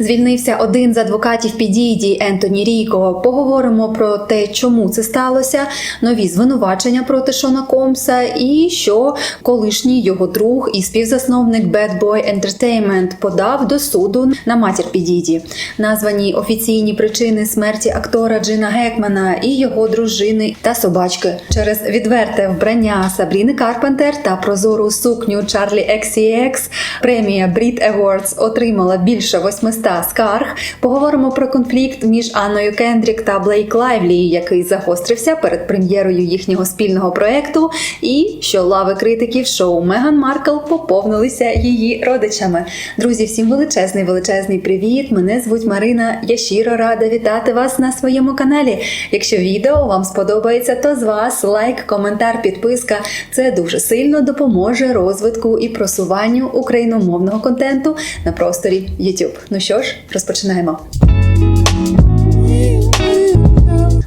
Звільнився один з адвокатів Підійді Ентоні Ріко. Поговоримо про те, чому це сталося, нові звинувачення проти Шона Комса, і що колишній його друг і співзасновник Bad Boy Entertainment подав до суду на матір Підійді. Названі офіційні причини смерті актора Джина Гекмана і його дружини та собачки через відверте вбрання Сабріни Карпентер та прозору сукню Чарлі XCX премія Brit Awards отримала більше 800 скарг. Поговоримо про конфлікт між Анною Кендрік та Блейк Лайвлі, який загострився перед прем'єрою їхнього спільного проекту, і що лави критиків шоу Меган Маркл поповнилися її родичами. Друзі, всім величезний величезний привіт! Мене звуть Марина. Я щиро рада вітати вас на своєму каналі. Якщо відео вам сподобається, то з вас лайк, коментар, підписка. Це дуже сильно допоможе розвитку і просуванню україномовного контенту на просторі YouTube. Ну що ж, розпочинаємо.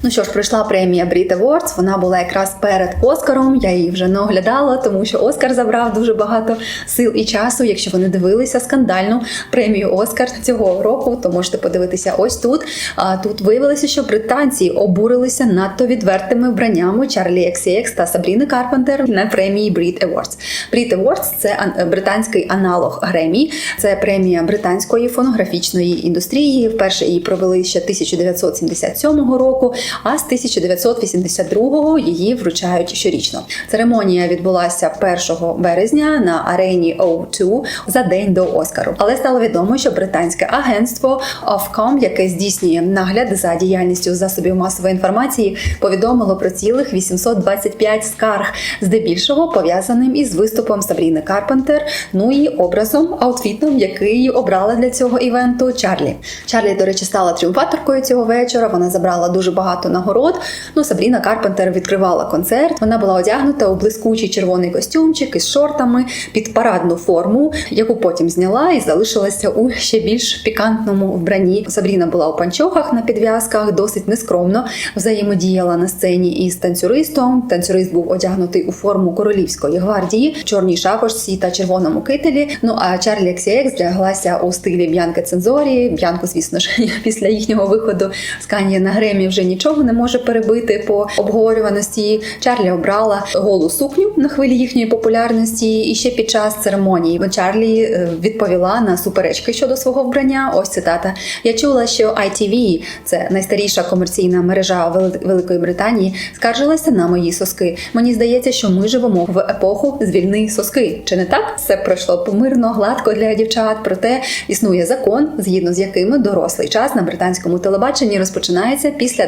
Ну що ж, пройшла премія Brit Awards, Вона була якраз перед Оскаром. Я її вже не оглядала, тому що Оскар забрав дуже багато сил і часу. Якщо ви не дивилися скандальну премію Оскар цього року, то можете подивитися ось тут. А тут виявилося, що британці обурилися надто відвертими вбраннями Чарлі XCX та Сабріни Карпентер на премії Brit Awards. Brit Awards – це ан- британський аналог Гремі. Це премія британської фонографічної індустрії. Вперше її провели ще 1977 року, а з 1982 її вручають щорічно. Церемонія відбулася 1 березня на арені O2 за день до Оскару. Але стало відомо, що британське агентство Ofcom, яке здійснює нагляд за діяльністю засобів масової інформації, повідомило про цілих 825 скарг, здебільшого пов'язаним із виступом Сабріни Карпентер, ну і образом, аутфітом, який обрала для цього івенту Чарлі. Чарлі, до речі, стала тріумфаторкою цього вечора. Вона забрала дуже багато нагород. Ну, Сабріна Карпентер відкривала концерт. Вона була одягнута у блискучий червоний костюмчик із шортами під парадну форму, яку потім зняла і залишилася у ще більш пікантному вбранні. Сабріна була у панчохах на підв'язках, досить нескромно взаємодіяла на сцені із танцюристом. Танцюрист був одягнутий у форму королівської гвардії, чорній шапочці та червоному кителі. Ну а Чарлі XCX вдяглася у стилі Б'янки Цензорі. Б'янку, звісно ж, після їхнього виходу з Кан'є на Гремі вже нічого не може перебити по обговорюваності. Чарлі обрала голу сукню на хвилі їхньої популярності. І ще під час церемонії Чарлі е, відповіла на суперечки щодо свого вбрання. Ось цитата: Я чула, що ITV, це найстаріша комерційна мережа Вели- Великої Британії, скаржилася на мої соски. Мені здається, що ми живемо в епоху звільни соски. Чи не так? Все пройшло помирно, гладко для дівчат. Проте існує закон, згідно з якими дорослий час на британському телебаченні розпочинається після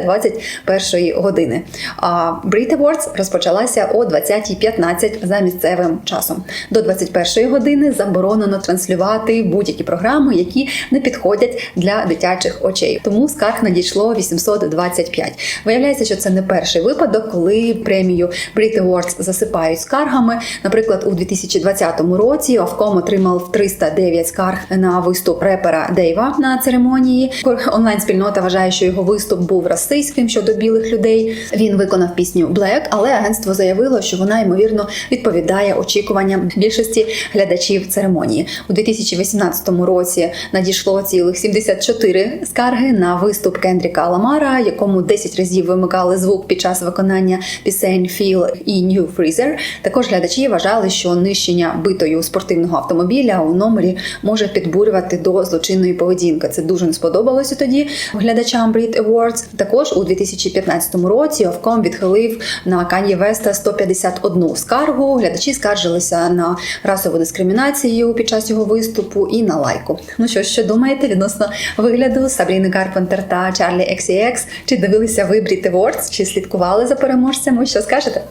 21 години. А Brit Awards розпочалася о 20.15 за місцевим часом. До 21 години заборонено транслювати будь-які програми, які не підходять для дитячих очей. Тому скарг надійшло 825. Виявляється, що це не перший випадок, коли премію Brit Awards засипають скаргами. Наприклад, у 2020 році Овком отримав 309 скарг на виступ репера Дейва на церемонії. Онлайн-спільнота вважає, що його виступ був расистським щодо білих людей. Він виконав пісню Black, але агентство заявило, що вона ймовірно відповідає очікуванням більшості глядачів церемонії. У 2018 році надійшло цілих 74 скарги на виступ Кендріка Ламара, якому 10 разів вимикали звук під час виконання пісень Feel і New Freezer. Також глядачі вважали, що нищення битою спортивного автомобіля у номері може підбурювати до злочинної поведінки. Це дуже не сподобалося тоді глядачам Brit Awards. Також у 2015 році Овком відхилив на Кан'є Веста 151 скаргу. Глядачі скаржилися на расову дискримінацію під час його виступу і на лайку. Ну що, що думаєте відносно вигляду Сабріни Карпентер та Чарлі XCX? Чи дивилися ви Brit Awards? Чи слідкували за переможцями? Що скажете?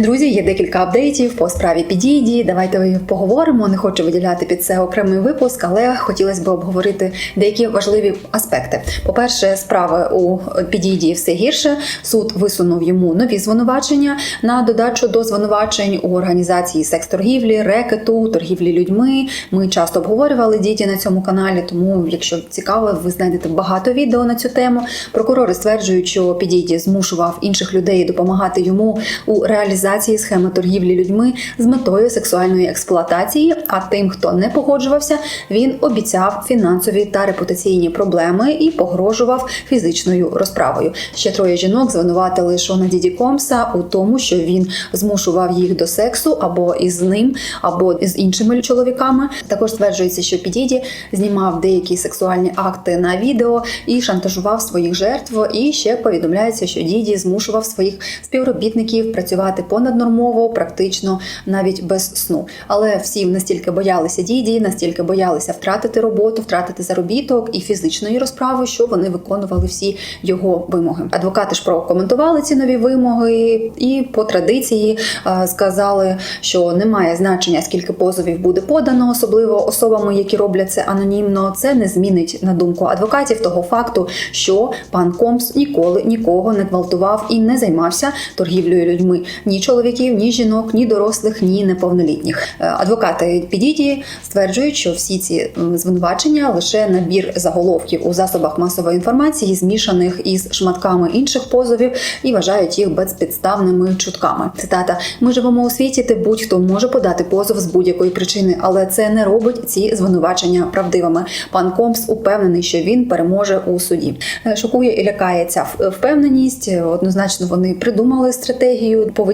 Друзі, є декілька апдейтів по справі підійді. Давайте поговоримо. Не хочу виділяти під це окремий випуск, але хотілося б обговорити деякі важливі аспекти. По-перше, справи у підійді все гірше. Суд висунув йому нові звинувачення на додачу до звинувачень у організації секс-торгівлі, рекету, торгівлі людьми. Ми часто обговорювали діті на цьому каналі, тому, якщо цікаво, ви знайдете багато відео на цю тему. Прокурори стверджують, що підійді змушував інших людей допомагати йому у реалізації реалізації схеми торгівлі людьми з метою сексуальної експлуатації. А тим, хто не погоджувався, він обіцяв фінансові та репутаційні проблеми і погрожував фізичною розправою. Ще троє жінок звинуватили Шона Діді Комса у тому, що він змушував їх до сексу або із ним, або з іншими чоловіками. Також стверджується, що Підіді знімав деякі сексуальні акти на відео і шантажував своїх жертв. І ще повідомляється, що Діді змушував своїх співробітників працювати понаднормово, практично навіть без сну. Але всі настільки боялися Діді, настільки боялися втратити роботу, втратити заробіток і фізичної розправи, що вони виконували всі його вимоги. Адвокати ж прокоментували ці нові вимоги і по традиції е, сказали, що немає значення, скільки позовів буде подано, особливо особами, які роблять це анонімно. Це не змінить на думку адвокатів того факту, що пан Комс ніколи нікого не гвалтував і не займався торгівлею людьми ні чоловіків, ні жінок, ні дорослих, ні неповнолітніх. Е, Адвокати Підіді стверджують, що всі ці звинувачення лише набір заголовків у засобах масової інформації, змішаних із шматками інших позовів, і вважають їх безпідставними чутками. Цитата: ми живемо у світі, де будь-хто може подати позов з будь-якої причини, але це не робить ці звинувачення правдивими. Пан Комс упевнений, що він переможе у суді. Е, Шокує і лякає ця впевненість. Е, Однозначно, вони придумали стратегію поведінки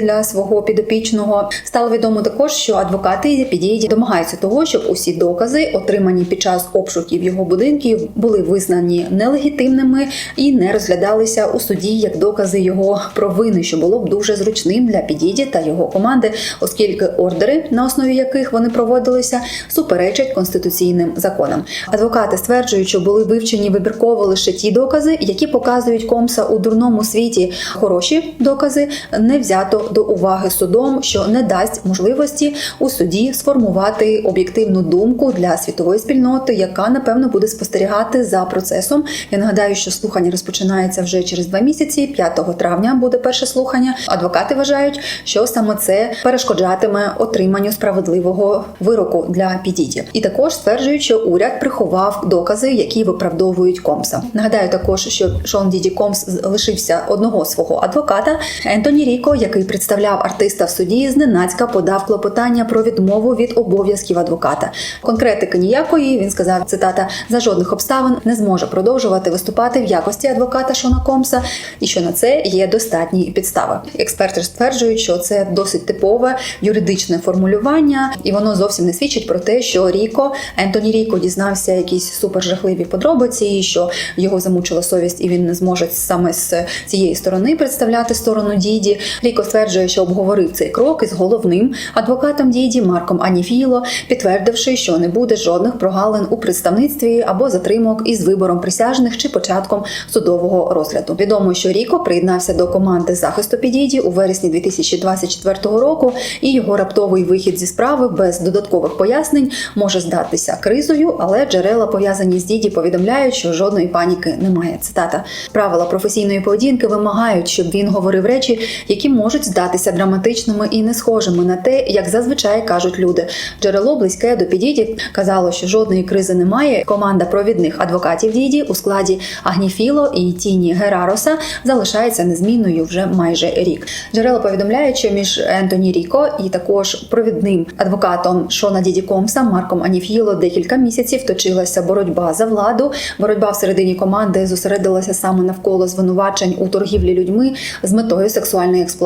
для свого підопічного. Стало відомо також, що адвокати підійді домагаються того, щоб усі докази, отримані під час обшуків його будинків, були визнані нелегітимними і не розглядалися у суді як докази його провини, що було б дуже зручним для підіді та його команди, оскільки ордери, на основі яких вони проводилися, суперечать конституційним законам. Адвокати стверджують, що були вивчені вибірково лише ті докази, які показують комса у дурному світі. Хороші докази не взято до уваги судом, що не дасть можливості у суді сформувати об'єктивну думку для світової спільноти, яка напевно буде спостерігати за процесом. Я нагадаю, що слухання розпочинається вже через два місяці. 5 травня буде перше слухання. Адвокати вважають, що саме це перешкоджатиме отриманню справедливого вироку для підіді. І також стверджують, що уряд приховав докази, які виправдовують Комса. Нагадаю також, що Шон Діді Комс лишився одного свого адвоката Ентоні Ріко, який представляв артиста в суді, зненацька подав клопотання про відмову від обов'язків адвоката. Конкретики ніякої він сказав цитата за жодних обставин не зможе продовжувати виступати в якості адвоката Шона Комса, і що на це є достатні підстави. Експерти стверджують, що це досить типове юридичне формулювання, і воно зовсім не свідчить про те, що Ріко Ентоні Ріко дізнався якісь супержахливі подробиці, і що його замучила совість, і він не зможе саме з цієї сторони представляти сторону діді. Ріко стверджує, що обговорив цей крок із головним адвокатом діді Марком Аніфіло, підтвердивши, що не буде жодних прогалин у представництві або затримок із вибором присяжних чи початком судового розгляду. Відомо, що Ріко приєднався до команди захисту підіді у вересні 2024 року, і його раптовий вихід зі справи без додаткових пояснень може здатися кризою, але джерела пов'язані з діді повідомляють, що жодної паніки немає. Цитата правила професійної поведінки вимагають, щоб він говорив речі, які можуть здатися драматичними і не схожими на те, як зазвичай кажуть люди. Джерело близьке до підіді казало, що жодної кризи немає. Команда провідних адвокатів діді у складі Агніфіло і Тіні Герароса залишається незмінною вже майже рік. Джерела повідомляють, що між Ентоні Ріко і також провідним адвокатом Шона Діді Комса Марком Аніфіло декілька місяців точилася боротьба за владу. Боротьба всередині команди зосередилася саме навколо звинувачень у торгівлі людьми з метою сексуальної експлуатації,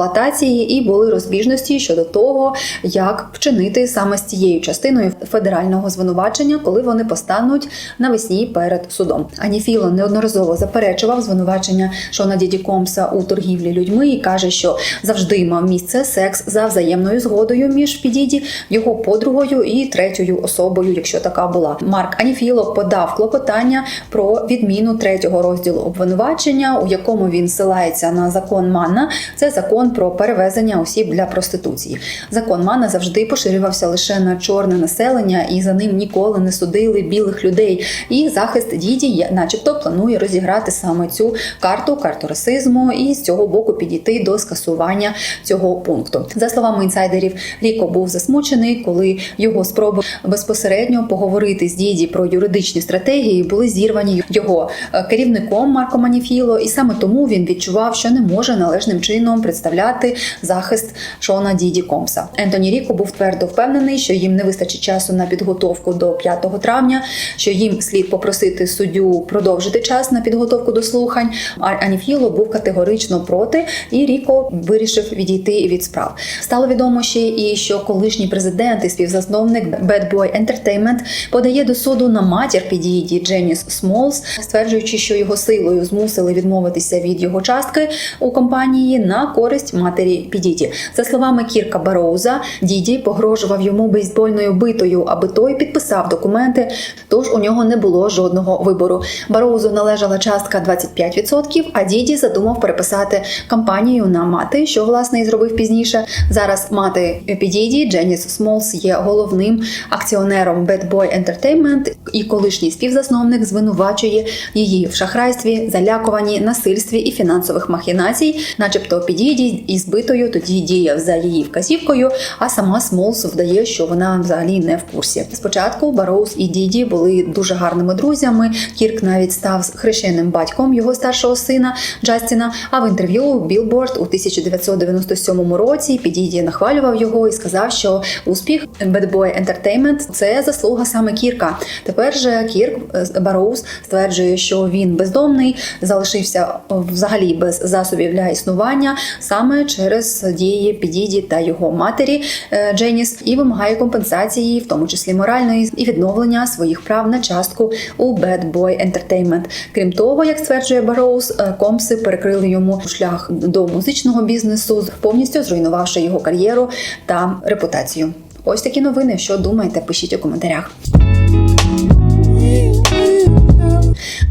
і були розбіжності щодо того, як вчинити саме з цією частиною федерального звинувачення, коли вони постануть навесні перед судом. Аніфіло неодноразово заперечував звинувачення Шона Діді Комса у торгівлі людьми і каже, що завжди мав місце секс за взаємною згодою між підіді, його подругою і третьою особою, якщо така була. Марк Аніфіло подав клопотання про відміну третього розділу обвинувачення, у якому він силається на закон Манна. Це закон про перевезення осіб для проституції. Закон Манна завжди поширювався лише на чорне населення, і за ним ніколи не судили білих людей. І захист діді, начебто, планує розіграти саме цю карту, карту расизму, і з цього боку підійти до скасування цього пункту. За словами інсайдерів, Ріко був засмучений, коли його спроби безпосередньо поговорити з діді про юридичні стратегії були зірвані його е, керівником Марком Маніфіло, і саме тому він відчував, що не може належним чином представляти представляти захист Шона Діді Комса. Ентоні Ріко був твердо впевнений, що їм не вистачить часу на підготовку до 5 травня, що їм слід попросити суддю продовжити час на підготовку до слухань. А Аніфіло був категорично проти, і Ріко вирішив відійти від справ. Стало відомо ще і що колишній президент і співзасновник Bad Boy Entertainment подає до суду на матір Підіді Дженіс Смолс, стверджуючи, що його силою змусили відмовитися від його частки у компанії на користь матері Підіді. За словами Кірка Бароуза, Діді погрожував йому бейсбольною битою, аби той підписав документи. Тож у нього не було жодного вибору. Бароузу належала частка 25%, а Діді задумав переписати компанію на мати, що власне і зробив пізніше. Зараз мати Підіді Дженіс Смолс є головним акціонером Bad Boy Entertainment і колишній співзасновник звинувачує її в шахрайстві, залякуванні, насильстві і фінансових махінацій, начебто Підіді із битою тоді діяв за її вказівкою, а сама Смолс вдає, що вона взагалі не в курсі. Спочатку Бароуз і Діді були дуже гарними друзями. Кірк навіть став хрещеним батьком його старшого сина Джастіна. А в інтерв'ю Billboard у 1997 році Підіді нахвалював його і сказав, що успіх Bad Boy Entertainment – це заслуга саме Кірка. Тепер же Кірк е, Бароуз стверджує, що він бездомний, залишився е, взагалі без засобів для існування саме через дії Підіді та його матері е, Дженіс, і вимагає компенсації, в тому числі моральної, і відновлення своїх прав на частку у Bad Boy Entertainment. Крім того, як стверджує Бароуз, е, компси перекрили йому шлях до музичного бізнесу, повністю зруйнувавши його кар'єру та репутацію. Ось такі новини. Що думаєте? Пишіть у коментарях.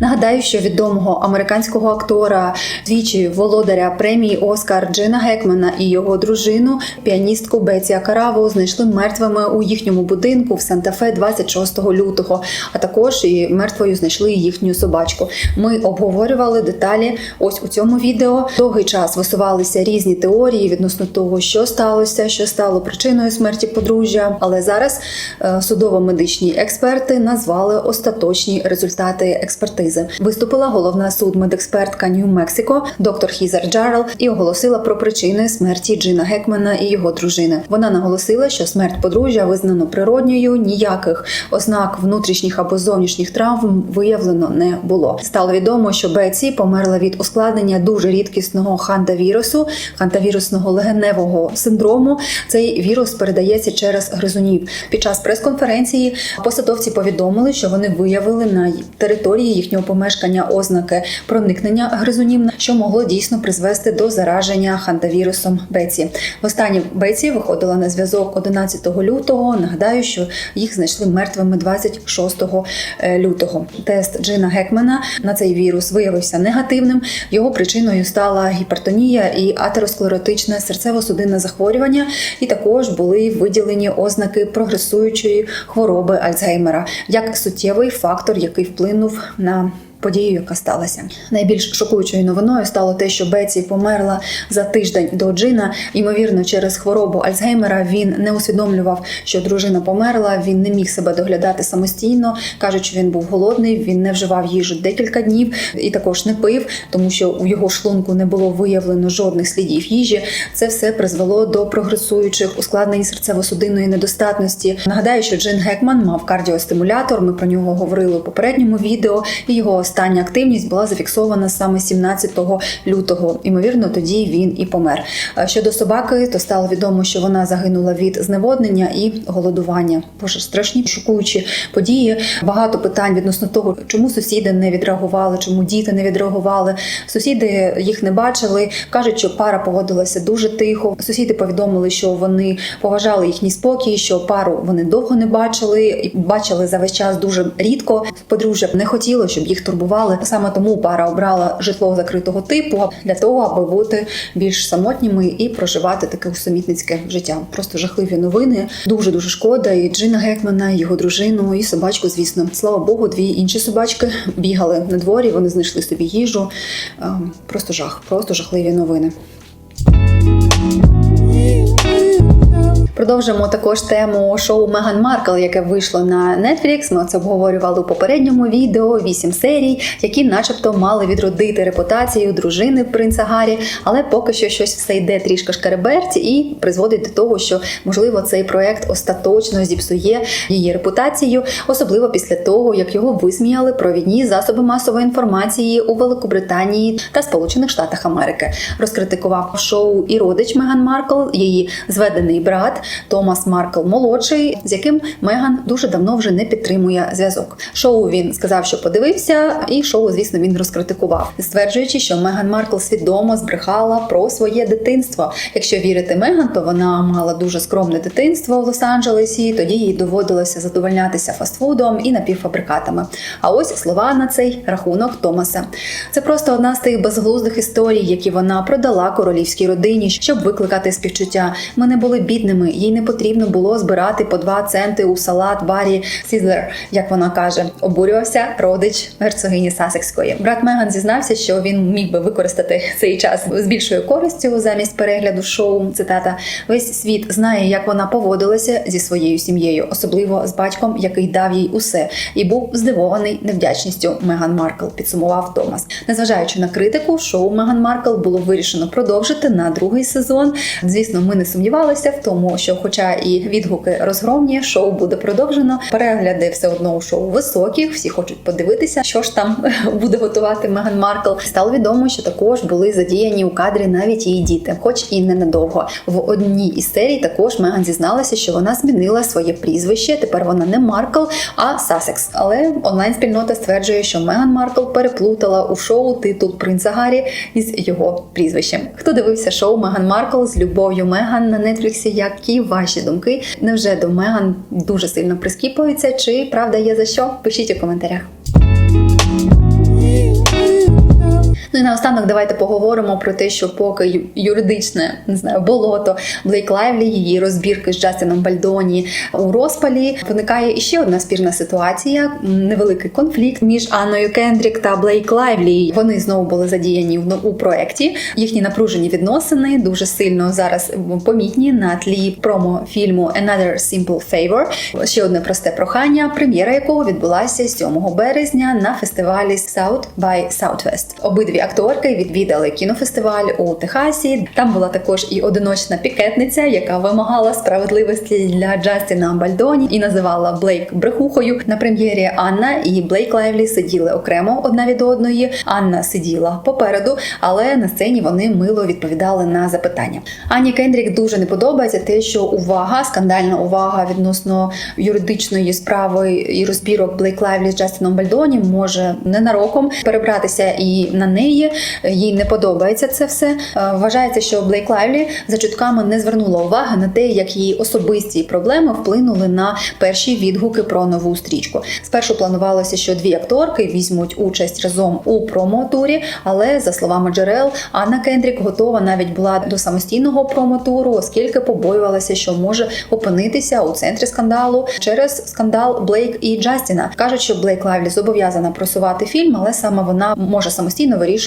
Нагадаю, що відомого американського актора, двічі володаря премії Оскар Джина Гекмана і його дружину, піаністку Беці Акараву, знайшли мертвими у їхньому будинку в Санта-Фе 26 лютого. А також і мертвою знайшли їхню собачку. Ми обговорювали деталі. Ось у цьому відео довгий час висувалися різні теорії відносно того, що сталося, що стало причиною смерті подружжя. Але зараз е, судово-медичні експерти назвали остаточні результати експертизи. Виступила головна судмедекспертка Нью-Мексико, доктор Хізер Джарел, і оголосила про причини смерті Джина Гекмана і його дружини. Вона наголосила, що смерть подружжя визнано природньою, ніяких ознак внутрішніх або зовнішніх травм виявлено не було. Стало відомо, що Беці померла від ускладнення дуже рідкісного хантавірусу, хантавірусного легеневого синдрому. Цей вірус передається через гризунів. Під час прес-конференції посадовці повідомили, що вони виявили на території їхнього помешкання ознаки проникнення гризунів, що могло дійсно призвести до зараження хантавірусом Беці. Востаннє Беці виходила на зв'язок 11 лютого. Нагадаю, що їх знайшли мертвими 26 лютого. Тест Джина Гекмана на цей вірус виявився негативним. Його причиною стала гіпертонія і атеросклеротичне серцево-судинне захворювання, і також були виділені ознаки прогресуючої хвороби Альцгеймера як суттєвий фактор, який вплинув на подію, яка сталася. Найбільш шокуючою новиною стало те, що Беці померла за тиждень до Джина. Ймовірно, через хворобу Альцгеймера він не усвідомлював, що дружина померла. Він не міг себе доглядати самостійно. кажуть, що він був голодний, він не вживав їжу декілька днів і також не пив, тому що у його шлунку не було виявлено жодних слідів їжі. Це все призвело до прогресуючих ускладнень серцево-судинної недостатності. Нагадаю, що Джин Гекман мав кардіостимулятор. Ми про нього говорили у попередньому відео. І його остання активність була зафіксована саме 17 лютого. Ймовірно, тоді він і помер. Щодо собаки, то стало відомо, що вона загинула від зневоднення і голодування. Боже, страшні шокуючі події. Багато питань відносно того, чому сусіди не відреагували, чому діти не відреагували. Сусіди їх не бачили. кажуть, що пара поводилася дуже тихо. Сусіди повідомили, що вони поважали їхній спокій, що пару вони довго не бачили, і бачили за весь час дуже рідко. Подружжя не хотіло, щоб їх турбували. Саме тому пара обрала житло закритого типу для того, аби бути більш самотніми і проживати таке усамітницьке життя. Просто жахливі новини. Дуже дуже шкода. І Джина Гекмана, і його дружину, і собачку. Звісно, слава Богу, дві інші собачки бігали на дворі. Вони знайшли собі їжу. Ем, Просто жах, просто жахливі новини. Продовжимо також тему шоу Меган Маркл, яке вийшло на Netflix. Ми це обговорювали у попередньому відео. Вісім серій, які, начебто, мали відродити репутацію дружини принца Гаррі, але поки що щось все йде трішки шкереберть і призводить до того, що можливо цей проект остаточно зіпсує її репутацію, особливо після того, як його висміяли провідні засоби масової інформації у Великобританії та Сполучених Штатах Америки. Розкритикував шоу і родич Меган Маркл, її зведений брат Томас Маркл молодший, з яким Меган дуже давно вже не підтримує зв'язок. Шоу він сказав, що подивився, і шоу, звісно, він розкритикував, стверджуючи, що Меган Маркл свідомо збрехала про своє дитинство. Якщо вірити Меган, то вона мала дуже скромне дитинство в Лос-Анджелесі. Тоді їй доводилося задовольнятися фастфудом і напівфабрикатами. А ось слова на цей рахунок Томаса. Це просто одна з тих безглуздих історій, які вона продала королівській родині, щоб викликати співчуття. Ми не були бідними, їй не потрібно було збирати по два центи у салат барі Сізлер, як вона каже. Обурювався родич герцогині Сасекської. Брат Меган зізнався, що він міг би використати цей час з більшою користю замість перегляду шоу. Цитата: весь світ знає, як вона поводилася зі своєю сім'єю, особливо з батьком, який дав їй усе, і був здивований невдячністю Меган Маркл. Підсумував Томас. Незважаючи на критику, шоу Меган Маркл було вирішено продовжити на другий сезон. Звісно, ми не сумнівалися в тому, що, хоча і відгуки розгромні, шоу буде продовжено. Перегляди все одно у шоу високі. Всі хочуть подивитися, що ж там буде готувати Меган Маркл. Стало відомо, що також були задіяні у кадрі навіть її діти, хоч і ненадовго. В одній із серій також Меган зізналася, що вона змінила своє прізвище. Тепер вона не Маркл, а Сасекс. Але онлайн-спільнота стверджує, що Меган Маркл переплутала у шоу титул принца Гаррі із його прізвищем. Хто дивився шоу Меган Маркл з любов'ю Меган на Нетфліксі? Які ваші думки? Невже до Меган дуже сильно прискіпуються? Чи правда є за що? Пишіть у коментарях. Ну і наостанок давайте поговоримо про те, що поки юридичне не знаю болото Блейк Лайвлі, її розбірки з Джастіном Бальдоні у розпалі. Виникає іще одна спірна ситуація, невеликий конфлікт між Анною Кендрік та Блейк Лайвлі. Вони знову були задіяні в у проєкті. Їхні напружені відносини дуже сильно зараз помітні на тлі промо-фільму Another Simple Favor. Ще одне просте прохання, прем'єра якого відбулася 7 березня на фестивалі South by Southwest. Обидві акторки відвідали кінофестиваль у Техасі. Там була також і одиночна пікетниця, яка вимагала справедливості для Джастіна Бальдоні і називала Блейк брехухою. На прем'єрі Анна і Блейк Лайвлі сиділи окремо одна від одної. Анна сиділа попереду, але на сцені вони мило відповідали на запитання. Ані Кендрік дуже не подобається те, що увага, скандальна увага відносно юридичної справи і розбірок Блейк Лайвлі з Джастіном Бальдоні може ненароком перебратися і на неї. Їй не подобається це все. Е, Вважається, що Блейк Лайвлі за чутками не звернула уваги на те, як її особисті проблеми вплинули на перші відгуки про нову стрічку. Спершу планувалося, що дві акторки візьмуть участь разом у промо-турі, але за словами джерел, Анна Кендрік готова навіть була до самостійного промо-туру, оскільки побоювалася, що може опинитися у центрі скандалу через скандал Блейк і Джастіна. кажуть, що Блейк Лайвлі зобов'язана просувати фільм, але саме вона може самостійно вирішувати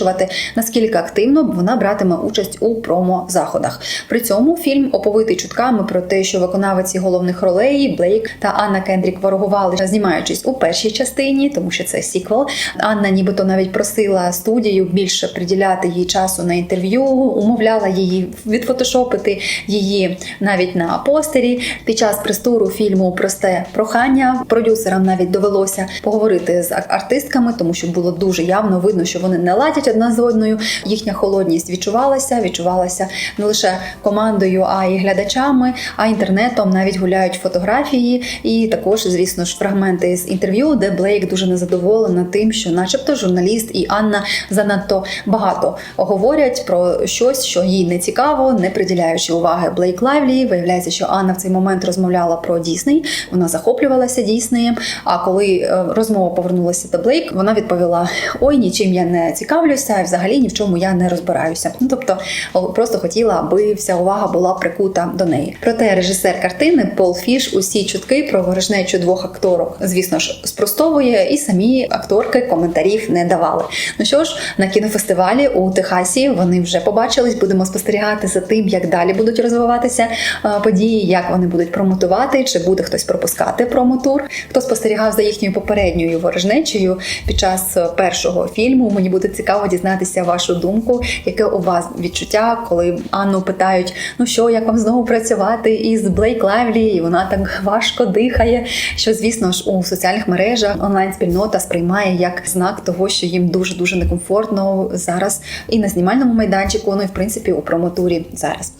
наскільки активно вона братиме участь у промо-заходах. При цьому фільм оповитий чутками про те, що виконавиці головних ролей Блейк та Анна Кендрік ворогували, знімаючись у першій частині, тому що це сіквел. Анна, нібито навіть просила студію більше приділяти їй часу на інтерв'ю, умовляла її відфотошопити її навіть на постері. Під час престуру фільму Просте прохання продюсерам навіть довелося поговорити з артистками, тому що було дуже явно видно, що вони не ладять одна з одною. Їхня холодність відчувалася, відчувалася не лише командою, а й глядачами, а інтернетом навіть гуляють фотографії, і також, звісно ж, фрагменти з інтерв'ю, де Блейк дуже незадоволена тим, що, начебто, журналіст і Анна занадто багато говорять про щось, що їй не цікаво, не приділяючи уваги Блейк Лайвлі. Виявляється, що Анна в цей момент розмовляла про Дісней, вона захоплювалася Діснеєм. А коли е, розмова повернулася до Блейк, вона відповіла: Ой, нічим я не цікавлюсь. Цікавлюся, і взагалі ні в чому я не розбираюся. Ну тобто, просто хотіла, аби вся увага була прикута до неї. Проте режисер картини Пол Фіш усі чутки про ворожнечу двох акторок, звісно ж, спростовує, і самі акторки коментарів не давали. Ну що ж, на кінофестивалі у Техасі вони вже побачились. Будемо спостерігати за тим, як далі будуть розвиватися події, як вони будуть промотувати, чи буде хтось пропускати промотур. Хто спостерігав за їхньою попередньою ворожнечею під час е, першого фільму. Мені буде цікаво дізнатися вашу думку, яке у вас відчуття, коли Анну питають: ну що, як вам знову працювати із Блейк Лайвлі, і вона так важко дихає. Що, звісно ж, у соціальних мережах онлайн-спільнота сприймає як знак того, що їм дуже дуже некомфортно зараз і на знімальному майданчику, ну і в принципі у промотурі зараз.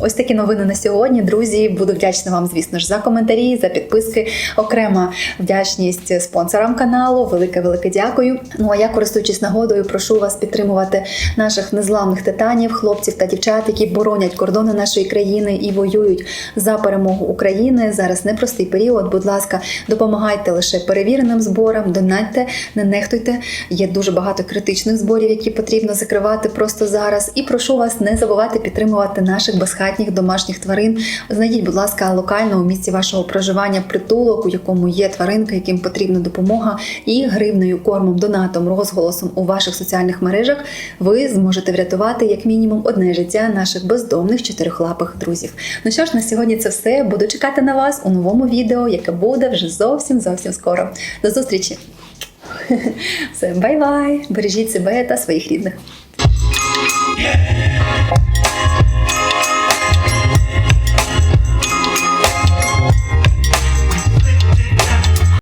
Ось такі новини на сьогодні. Друзі, буду вдячна вам, звісно ж, за коментарі, за підписки. Окрема вдячність спонсорам каналу. Велике, велике дякую. Ну а я, користуючись нагодою, прошу вас підтримувати наших незламних титанів, хлопців та дівчат, які боронять кордони нашої країни і воюють за перемогу України. Зараз непростий період. Будь ласка, допомагайте лише перевіреним зборам, донатьте, не нехтуйте. Є дуже багато критичних зборів, які потрібно закривати просто зараз. І прошу вас не забувати підтримувати наших безхатніх домашніх тварин. Знайдіть, будь ласка, локально у місці вашого проживання притулок, у якому є тваринка, яким потрібна допомога, і гривнею, кормом, донатом, розголосом у ваших соціальних мережах ви зможете врятувати як мінімум одне життя наших бездомних чотирихлапих друзів. Ну що ж, на сьогодні це все. Буду чекати на вас у новому відео, яке буде вже зовсім зовсім скоро. До зустрічі! Все, бай-бай! Бережіть себе та своїх рідних.